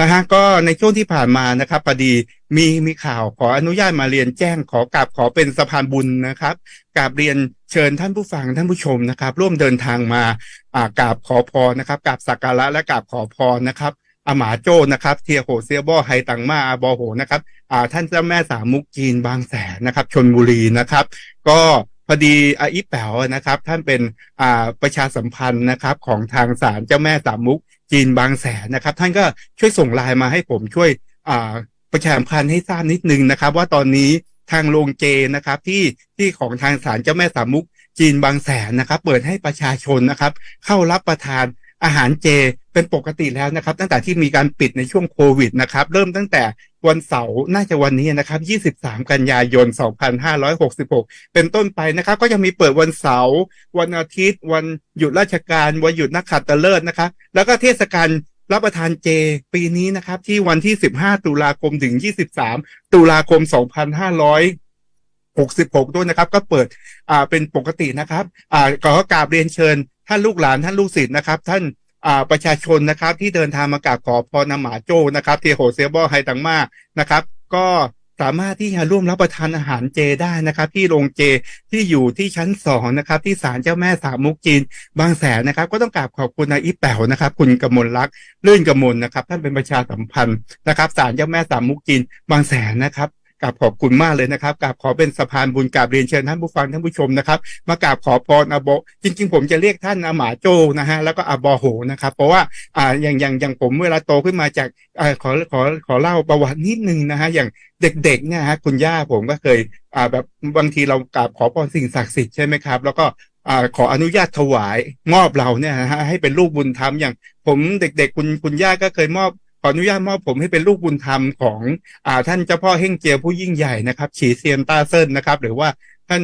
นะฮะก็ในช่วงที่ผ่านมานะครับพอดีมีมีข่าวขออนุญาตมาเรียนแจ้งขอกราบขอเป็นสะพานบุญนะครับกราบเรียนเชิญท่านผู้ฟังท่านผู้ชมนะครับ ร่วมเดินทางมาอ่ากราบขอพรนะครับกราบสักการะและกราบขอพรนะครับอาหมาโจ้นะครับเทียโหเซียบอไฮตังมาอาบอโหนะครับอ่าท่านเจ้าแม่สามมุกจีนบางแสนนะครับชนบุรีนะครับ ก็พอดีอาอีแป๋วนะครับ ท่านเป็นอ่าประชาสัมพันธ์นะครับของทางศาลเจ้าแม่สามมุก จีนบางแสนนะครับ ท่านก็ช่วยส่งไลน์มาให้ผมช่วยประชาสัมพันธ์ให้ทราบนิดนึงนะครับ ว่าตอนนี้ทางโรงเจนะครับที่ที่ของทางศาลเจ้าแม่สามุกจีนบางแสนนะครับ เปิดให้ประชาชนนะครับ เข้ารับประทานอาหารเจ เป็นปกติแล้วนะครับ ตั้งแต่ที่มีการปิดในช่วงโควิดนะครับ เริ่มตั้งแต่วันเสาร์น่าจะวันนี้นะครับ 23 กันยายน 2566 เป็นต้นไปนะครับ ก็จะมีเปิดวันเสาร์วันอาทิตย์ วันหยุดราชการวันหยุดนักขัตฤกษ์นะครับ แล้วก็เทศกาลรับประทานเจปีนี้นะครับ ที่วันที่ 15 ตุลาคมถึง 23 ตุลาคม 2566 ด้วยนะครับ ก็เปิดอ่าเป็นปกตินะครับอ่าขอกราบเรียนเชิญท่านลูกหลานท่านลูกศิษย์นะครับ ท่าน ประชาชนนะครับที่เดินทางมากราบขอพรนำหมาโจนะครับเทโหเซบอไฮตังมานะครับ ก็สามารถที่จะร่วมรับประทานอาหารเจได้นะครับ ที่โรงเจที่อยู่ที่ชั้นสองนะครับ ที่ศาลเจ้าแม่สามมุกจีน บางแสนนะครับ ก็ต้องกราบขอบคุณนายอีแป๋วนะครับ คุณกมลลักษ์ลื่นกมลนะครับ ท่านเป็นประชาสัมพันธ์นะครับศาลเจ้าแม่สามมุกจีน บางแสนนะครับ กราบขอบคุณมากเลยนะครับกราบขอเป็นสะพานบุญกราบเรียนเชิญท่านผู้ฟังท่านผู้ชมนะครับ มากราบขอพรอาโบจริง ๆ ผมจะเรียกท่านอาหมาโจนะฮะแล้วก็อาบอโหนะครับ เพราะว่าอ่าอย่างอย่างอย่างผมเวลาโตขึ้นมาจากอ่าขอขอขอเล่าประวัตินิดนึงนะฮะอย่างเด็กๆเนี่ยฮะคุณย่าผมก็เคยอ่าแบบบางทีเรากราบขอพรสิ่งศักดิ์สิทธิ์ใช่ไหมครับแล้วก็อ่าขออนุญาตถวายมอบเราเนี่ยนะฮะให้เป็นลูกบุญธรรมอย่าง ผมเด็ก ๆ คุณคุณย่าก็เคยมอบ ออนุญาตมอบผมให้เป็นลูกบุญธรรมของอ่าท่านเจ้าพ่อเฮ่งเจียผู้ยิ่งใหญ่นะครับฉีเซียนต้าเซินนะครับ หรือว่าท่าน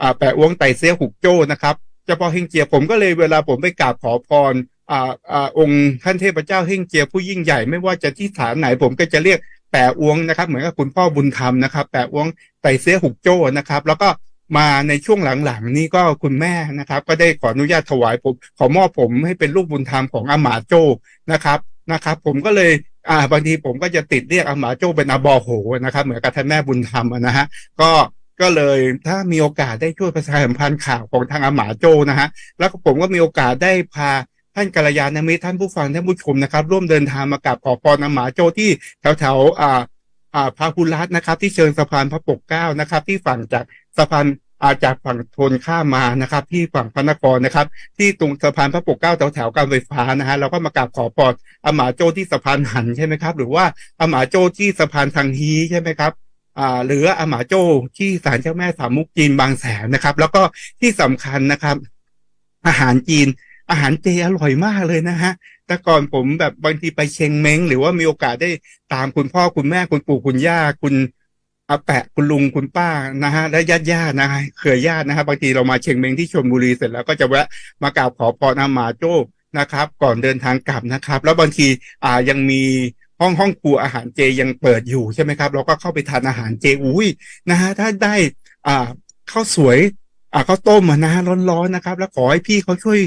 อ่าแปะอ้วงไตเสียหุกโจ้นะครับเจ้าพ่อเฮ่งเจียผมก็เลยเวลาผมไปกราบขอพรอ่าอ่าองค์ท่านเทพเจ้าเฮ่งเจียผู้ยิ่งใหญ่ไม่ว่าจะที่ฐานไหนผมก็จะเรียกแปะอ้วงนะครับ เหมือนกับคุณพ่อบุญธรรมนะครับ แปะอ้วงไตเสียหุกโจ้นะครับ แล้วก็มาในช่วงหลังๆ นี่ก็คุณแม่นะครับ ก็ได้ขออนุญาตถวายผมขอมอบผมให้เป็นลูกบุญธรรมของอาหมาโจ้นะครับ นะครับ ผมก็เลยอ่าบางทีผมก็จะติดเรียกอาหมาโจ้เป็นอาบอโหนะครับ เหมือนกับท่านแม่บุญธรรมนะฮะก็ก็เลยถ้ามีโอกาสได้ช่วยประชาสัมพันธ์ข่าวของทางอาหมาโจ้นะฮะแล้วผมก็มีโอกาสได้พาท่านกัลยาณมิตรท่านผู้ฟังท่านผู้ชมนะครับ ร่วมเดินทางมากราบขอพรอาหมาโจ้ที่แถวแถวอ่าอ่าพาหุรัตน์นะครับ ที่เชิงสะพานพระปกเก้านะครับ ที่ฝั่งจากสะพาน อาจากฝั่งทนข้ามมานะครับ ที่ฝั่งพระนครนะครับ ที่ตรงสะพานพระปกเกล้าแถวแถวๆการไฟฟ้านะฮะเราก็มากราบขอพรอาหมาโจ้ที่สะพานหันใช่ไหมครับ หรือว่าอาหมาโจ้ที่สะพานทางฮีใช่ไหมครับอ่าหรืออาหมาโจ้ที่ศาลเจ้าแม่สามมุกจีนบางแสนนะครับ แล้วก็ที่สำคัญนะครับ อาหารจีนอาหารเจอร่อยมากเลยนะฮะ แต่ก่อนผมแบบบางทีไปเชงเม้ง หรือว่ามีโอกาสได้ตามคุณพ่อคุณแม่คุณปู่คุณย่าคุณ อาแปะคุณลุงคุณป้านะฮะและญาติญาตินะฮะเครือญาตินะฮะบางทีเรามาเชียงเม้งที่ชลบุรีเสร็จแล้วก็จะแวะมากราบขอพรอาหมาโจ้นะครับ ก่อนเดินทางกลับนะครับ แล้วบางทีอ่ายังมีห้องห้องครัวอาหารเจยังเปิดอยู่ใช่ไหมครับ เราก็เข้าไปทานอาหารเจอุ้ยนะฮะถ้าได้อ่าข้าวสวยอ่าข้าวต้มนะฮะร้อนๆนะครับ แล้วขอให้พี่เขาช่วย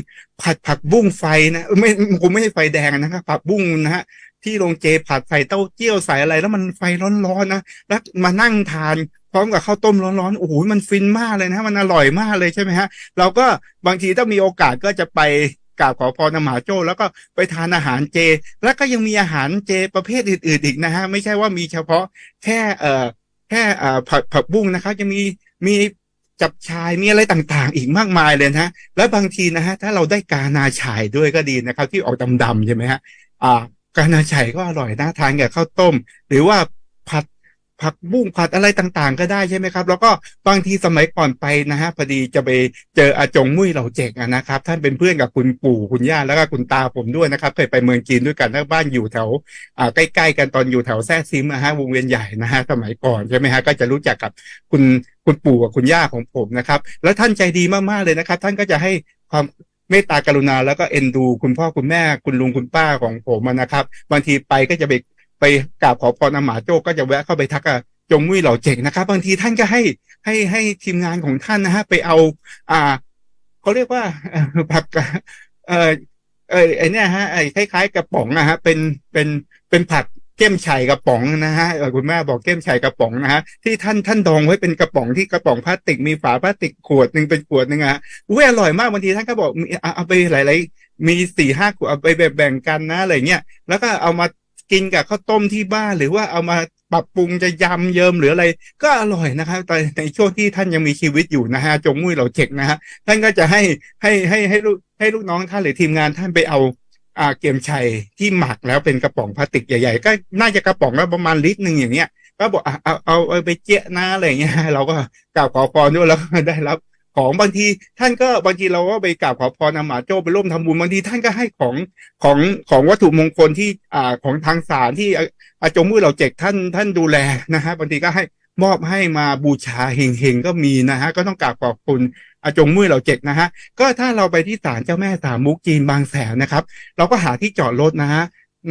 ผัดผักบุ้งไฟนะไม่คงไม่ใช่ไฟแดงนะครับผักบุ้งนะฮะ ที่โรงเจผัดใส่เต้าเจี้ยวใส่อะไร แล้วมันไฟร้อนๆนะแล้วมานั่งทานพร้อมกับข้าวต้มร้อนๆโอ้โหมันฟินมากเลยนะ มันอร่อยมากเลยใช่ไหมฮะ เราก็บางทีถ้ามีโอกาสก็จะไปกราบขอพรนำหาโจ้แล้วก็ไปทานอาหารเจ แล้วก็ยังมีอาหารเจประเภทอื่น ๆ อีกนะฮะไม่ใช่ว่ามีเฉพาะแค่เอ่อแค่เอ่อผักผักบุ้งนะครับจะมีมีจับชายมีอะไรต่างๆ อีกมากมายเลยนะฮะแล้วบางทีนะฮะถ้าเราได้กานาฉายด้วยก็ดีนะครับ ที่ออกดำๆใช่ไหมฮะอ่า กานาฉายก็อร่อยนะทานกับข้าวต้ม หรือว่าผัดผักบุ้งผัดอะไรต่างๆ ก็ได้ใช่ไหมครับ แล้วก็บางทีสมัยก่อนไปนะฮะพอดีจะไปเจออาจงมุ้ยเหล่าเจกนะครับ ท่านเป็นเพื่อนกับคุณปู่คุณย่าแล้วก็คุณตาผมด้วยนะครับ เคยไปเมืองจีนด้วยกันแล้วบ้านอยู่แถวอ่าใกล้ๆ กันตอนอยู่แถวแซ่ซิมนะฮะวงเวียนใหญ่นะฮะสมัยก่อนใช่ไหมฮะก็จะรู้จักกับคุณคุณปู่กับคุณย่าของผมนะครับ แล้วท่านใจดีมากๆเลยนะครับ ท่านก็จะให้ความ เมตตากรุณาแล้วก็เอ็นดู คุณพ่อคุณแม่คุณลุงคุณป้าของผมนะครับ บางทีไปก็จะไปไปกราบขอพรอาหมาโจ้ก็จะแวะเข้าไปทักกับจงมุ้ยเหล่าเจกนะครับ บางทีท่านก็ให้ให้ให้ทีมงานของท่านนะฮะไปเอา อ่าเขาเรียกว่าผักเอ่อเออไอเนี่ยฮะไอคล้ายๆกระป๋องนะฮะเป็นเป็นเป็นผัก เก้มไฉกระป๋องนะฮะคุณแม่บอกเก้มไฉกระป๋องนะฮะที่ท่านท่านดองไว้เป็นกระป๋องที่กระป๋องพลาสติกมีฝาพลาสติกขวดหนึ่งเป็นขวดหนึ่งอะฮะอุ้ยอร่อยมากบางทีท่านก็บอกมีเอาไปหลายๆมีสี่ห้าขวดเอาไปแบ่งกันนะอะไรเงี้ยแล้วก็เอามากินกับข้าวต้มที่บ้านหรือว่าเอามาปรับปรุงจะยำเยิมหรืออะไร ก็อร่อยนะครับแต่ในช่วงที่ท่านยังมีชีวิตอยู่นะฮะจงมุ้ยเหล่าเจ็กนะฮะท่านก็จะให้ให้ให้ให้ลูกให้ลูกน้องท่านหรือทีมงานท่านไปเอา อ่าเกียมชัยที่หมักแล้วเป็นกระป๋องพลาสติกใหญ่ๆ ก็น่าจะกระป๋องละประมาณลิตรหนึ่งอย่างเงี้ย ก็บอกเอาเอาเอาไปเจ๊ะนะอะไรเงี้ย เราก็กราบขอพรด้วยแล้วได้รับของบางทีท่านก็บางทีเราก็ไปกราบขอพรอาหมาโจ้ไปร่วมทำบุญบางทีท่านก็ให้ของของของวัตถุมงคลที่อ่าของทางศาลที่อาอาจงมือเราเจกท่านท่านดูแลนะฮะบางทีก็ให้มอบให้มาบูชาเฮงๆก็มีนะฮะก็ต้องกราบขอบคุณอาจงมือเราเจ็กนะฮะก็ถ้าเราไปที่ศาลเจ้าแม่สามมุกจีนบางแสนนะครับ เราก็หาที่จอดรถนะฮะ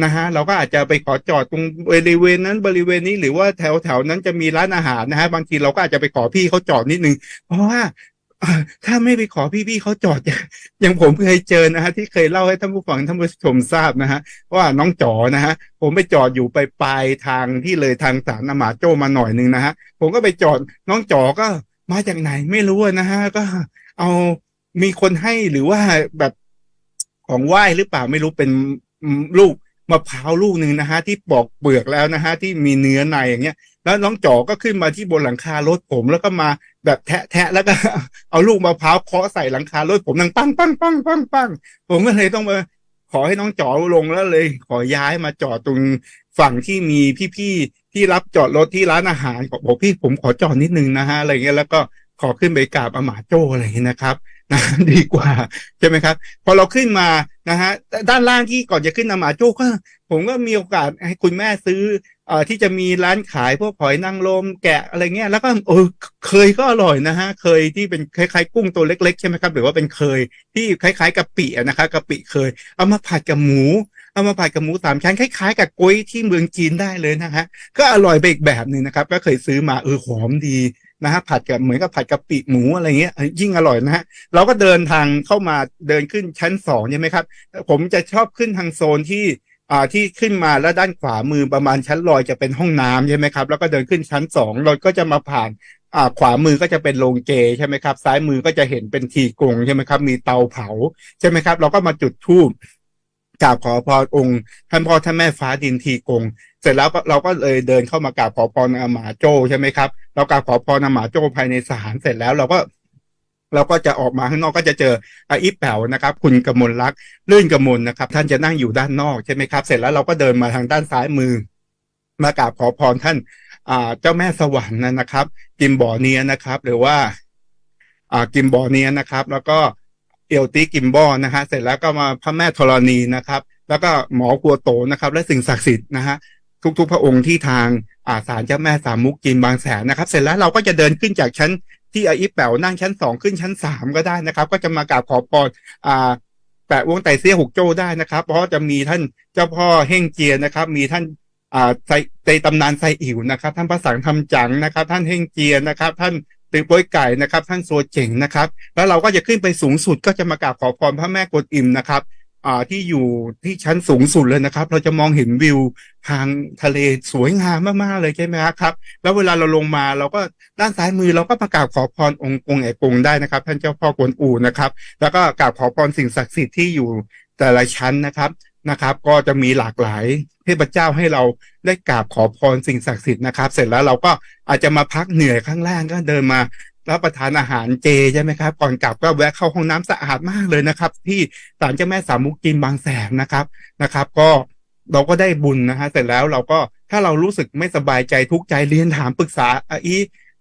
นะฮะเราก็อาจจะไปขอจอดตรงบริเวณนั้นบริเวณนี้หรือว่าแถวแถวนั้นจะมีร้านอาหารนะฮะบางทีเราก็อาจจะไปขอพี่เขาจอดนิดนึง เพราะว่าถ้าไม่ไปขอพี่พี่เขาจอดอย่างผมเคยเจอนะฮะที่เคยเล่าให้ท่านผู้ฟังท่านผู้ชมทราบนะฮะว่าน้องจ๋อนะฮะผมไปจอดอยู่ไปปลายทางที่เลยทางสารนามาโจมาหน่อยนึงนะฮะผมก็ไปจอดน้องจ๋อก็ มาจากไหนไม่รู้นะฮะ ก็เอามีคนให้หรือว่าแบบของไหว้หรือเปล่าไม่รู้เป็นลูกมะพร้าวลูกหนึ่งนะฮะที่ปอกเปลือกแล้วนะฮะที่มีเนื้อในอย่างเงี้ย แล้วน้องจ๋อก็ขึ้นมาที่บนหลังคารถผมแล้วก็มาแบบแทะแทะแล้วก็เอาลูกมะพร้าวเคาะใส่หลังคารถผมดังปังปังปังปังปังผมก็เลยต้องมาขอให้น้องจ๋อลงแล้วเลย ขอย้ายมาจอดตรงฝั่งที่มีพี่ๆ ที่รับจอดรถที่ร้านอาหารบอกพี่ผมขอจอดนิดนึงนะฮะอะไรเงี้ยแล้วก็ขอขึ้นไปกราบอาหมาโจ้อะไรเงี้ยนะครับนะดีกว่าใช่ไหมครับ พอเราขึ้นมานะฮะด้านล่างที่ก่อนจะขึ้นอาหมาโจ้ก็ ผมก็มีโอกาสให้คุณแม่ซื้อเอ่อที่จะมีร้านขายพวกหอยนางรมแกะอะไรเงี้ยแล้วก็เออเคยก็อร่อยนะฮะเคยที่เป็นคล้ายๆกุ้งตัวเล็กๆใช่ไหมครับหรือว่าเป็นเคยที่คล้ายๆกะปิอะนะคะกะปิเคย เอามาผัดกับหมู เอามาผัดกับหมูสามชั้นคล้ายๆ กับกุ้ยที่เมืองจีนได้เลยนะฮะก็อร่อยไปอีกแบบหนึ่งนะครับ ก็เคยซื้อมาเออหอมดีนะฮะผัดกับเหมือนกับผัดกะปิหมูอะไรเงี้ยยิ่งอร่อยนะฮะเราก็เดินทางเข้ามาเดินขึ้นชั้นสองใช่ไหมครับ ผมจะชอบขึ้นทางโซนที่อ่าที่ขึ้นมาแล้วด้านขวามือประมาณชั้นลอยจะเป็นห้องน้ำใช่ไหมครับ แล้วก็เดินขึ้นชั้นสองเราก็จะมาผ่านอ่าขวามือก็จะเป็นโรงเจใช่ไหมครับ ซ้ายมือก็จะเห็นเป็นทีกงใช่ไหมครับ มีเตาเผาใช่ไหมครับ เราก็มาจุดธูป กราบขอพรองค์ท่านพ่อท่านแม่ฟ้าดินทีกงเสร็จแล้วเราก็เลยเดินเข้ามากราบขอพรอาหมาโจ้ใช่ไหมครับเรากราบขอพรอาหมาโจ้ภายในศาลเสร็จแล้วเราก็เราก็จะออกมาข้างนอกก็จะเจออาอีแป๋วนะครับ คุณกมลลักลื่นกมลนะครับ ท่านจะนั่งอยู่ด้านนอกใช่ไหมครับ เสร็จแล้วเราก็เดินมาทางด้านซ้ายมือ มากราบขอพรท่านอ่าเจ้าแม่สวรรค์นะครับ กิมบ่อเนียนะครับ หรือว่าอ่ากิมบอเนียนะครับ แล้วก็ เอลติกิมบอนะฮะเสร็จแล้วก็มาพระแม่ธรณีนะครับ แล้วก็หมอกัวโตนะครับ และสิ่งศักดิ์สิทธิ์นะฮะทุกๆ พระองค์ที่ทางอาศาลเจ้าแม่สามมุกจีนบางแสนนะครับ เสร็จแล้วเราก็จะเดินขึ้นจากชั้นที่อาอีแป๋วนั่งชั้นสองขึ้นชั้นสามก็ได้นะครับ ก็จะมากราบขอพรอ่าแปะวงไตเสียหกโจ้ได้นะครับ เพราะจะมีท่านเจ้าพ่อเฮ่งเจียนะครับ มีท่านอ่าไซในตำนานไซอิ๋วนะครับ ท่านพระสังทำจังนะครับ ท่านเฮ่งเจียนะครับ ท่าน ตือโป้ยไก่นะครับท่านโซเจ๋งนะครับ แล้วเราก็จะขึ้นไปสูงสุดก็จะมากราบขอพรพระแม่กวนอิมนะครับอ่าที่อยู่ที่ชั้นสูงสุดเลยนะครับ เราจะมองเห็นวิวทางทะเลสวยงามมากๆเลยใช่ไหมครับ แล้วเวลาเราลงมาเราก็ด้านซ้ายมือเราก็มากราบขอพรองค์องค์เอกงได้นะครับ ท่านเจ้าพ่อกวนอูนะครับ แล้วก็กราบขอพรสิ่งศักดิ์สิทธิ์ที่อยู่แต่ละชั้นนะครับ นะครับ ก็จะมีหลากหลายเทพเจ้าให้เราได้กราบขอพรสิ่งศักดิ์สิทธิ์นะครับ เสร็จแล้วเราก็อาจจะมาพักเหนื่อยข้างล่างก็เดินมารับประทานอาหารเจใช่ไหมครับ ก่อนกลับก็แวะเข้าห้องน้ำสะอาดมากเลยนะครับ ที่ศาลเจ้าแม่สามมุกจีนบางแสนนะครับนะครับ ก็เราก็ได้บุญนะฮะเสร็จแล้วเราก็ถ้าเรารู้สึกไม่สบายใจทุกข์ใจเรียนถามปรึกษาอาอี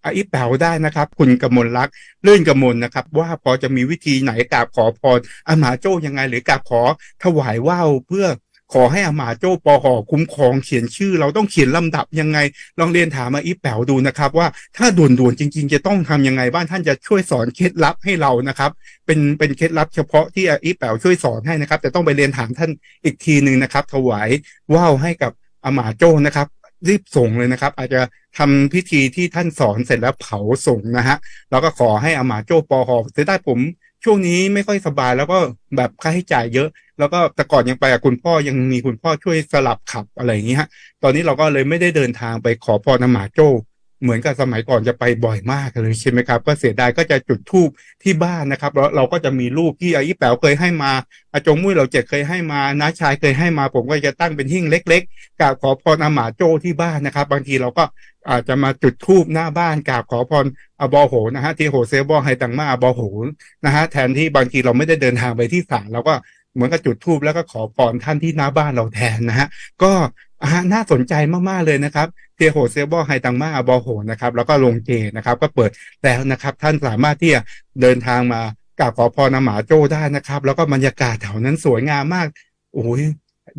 อาอีแป๋วได้นะครับ คุณกมลลักเลื่อนกระมวลนะครับ ว่าพอจะมีวิธีไหนกราบขอพรอามาโจ้ยังไง หรือกราบขอถวายว่าวเพื่อขอให้อามาโจ้ปอหอคุ้มครองเขียนชื่อ เราต้องเขียนลำดับยังไง ลองเรียนถามมาอีแป๋วดูนะครับ ว่าถ้าด่วนๆจริง ๆ จะต้องทำยังไงบ้างท่านจะช่วยสอนเคล็ดลับให้เรานะครับ เป็นเป็นเคล็ดลับเฉพาะที่อีแป๋วช่วยสอนให้นะครับ แต่ต้องไปเรียนถามท่านอีกทีหนึ่งนะครับ ถวายว่าวให้กับอามาโจ้นะครับ รีบส่งเลยนะครับ อาจจะทำพิธีที่ท่านสอนเสร็จแล้วเผาส่งนะฮะแล้วก็ขอให้อามาโจ้ปอหอจะได้ผมช่วงนี้ไม่ค่อยสบายแล้วก็แบบค่าใช้จ่ายเยอะ แล้วก็แต่ก่อนยังไปกับคุณพ่อยังมีคุณพ่อช่วยสลับขับอะไรอย่างเงี้ยฮะตอนนี้เราก็เลยไม่ได้เดินทางไปขอพรอามาโจ้ เหมือนกับสมัยก่อนจะไปบ่อยมากเลยใช่ไหมครับ ก็เสียดายก็จะจุดธูปที่บ้านนะครับแล้วเราก็จะมีรูปที่อาอีแป๋วเคยให้มาอาจงมุ้ยเราเจ็ดเคยให้มาน้าชายเคยให้มา ผมก็จะตั้งเป็นหิ้งเล็กๆกราบขอพรอาหมาโจ้ที่บ้านนะครับ บางทีเราก็อาจจะมาจุดธูปหน้าบ้านกราบขอพรอบอโหนะฮะที่โหเซบอไฮตังมาอบอโหนะฮะแทนที่บางทีเราไม่ได้เดินทางไปที่ศาลเราก็เหมือนกับจุดธูปแล้วก็ขอพรท่านที่หน้าบ้านเราแทนนะฮะก็ น่าสนใจมาก ๆ เลยนะครับเทโฮเซบอไฮตังมาบอโหนะครับ แล้วก็ลงเจนะครับ ก็เปิดแล้วนะครับ ท่านสามารถที่จะเดินทางมากราบขอพรนหมาโจ้ได้นะครับ แล้วก็บรรยากาศแถวนั้นสวยงามมากโอ้ย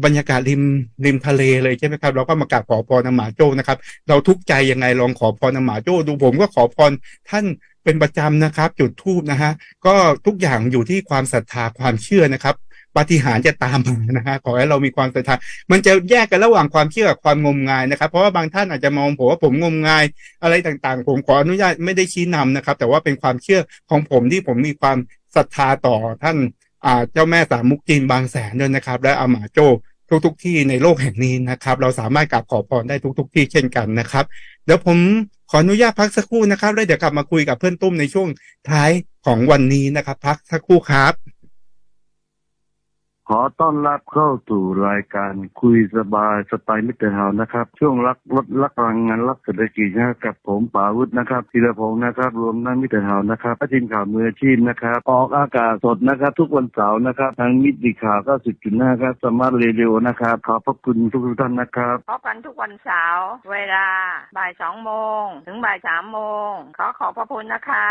บรรยากาศริมริมทะเลเลยใช่ไหมครับเราก็มากราบขอพรนหมาโจ้นะครับ เราทุกใจยังไงลองขอพรนหมาโจ้ดูผมก็ขอพรท่านเป็นประจำนะครับ จุดทูบนะฮะก็ทุกอย่างอยู่ที่ความศรัทธาความเชื่อนะครับ ปฏิหารจะตามมานะฮะขอให้เรามีความศรัทธามันจะแยกกันระหว่างความเชื่อกับความงมงายนะครับ เพราะว่าบางท่านอาจจะมองผมว่าผมงมงายอะไรต่างๆ ผมขออนุญาตไม่ได้ชี้นำนะครับ แต่ว่าเป็นความเชื่อของผมที่ผมมีความศรัทธาต่อท่านอ่าเจ้าแม่สามมุกจีนบางแสนด้วยนะครับ และอาหมาโจทุกๆทที่ในโลกแห่งนี้นะครับ เราสามารถกราบขอพรได้ทุกๆที่เช่นกันนะครับ เดี๋ยวผมขออนุญาตพักสักครู่นะครับแล้วเดี๋ยวกลับมาคุยกับเพื่อนตุ้มในช่วงท้ายของวันนี้นะครับ พักสักครู่ครับ ขอต้อนรับเข้าสู่รายการคุยสบายสไตล์มิตรเฮานะครับ ช่วงรักลดรักพลังงานรักเศรษฐกิจนะครับกับผมป่าวุฒินะครับธีรพงศ์นะครับ รวมทั้งมิตรเฮานะครับทีมข่าวมืออาชีพนะครับ ออกอากาศสดนะครับ ทุกวันเสาร์นะครับทางมิตรข่าว90.5ครับสมาร์ทเรดิโอนะครับขอบพระคุณทุกท่านนะครับพบกันทุกวันเสาร์เวลาบ่ายสองโมงถึงบ่ายสามโมงขอขอบพระคุณนะคะ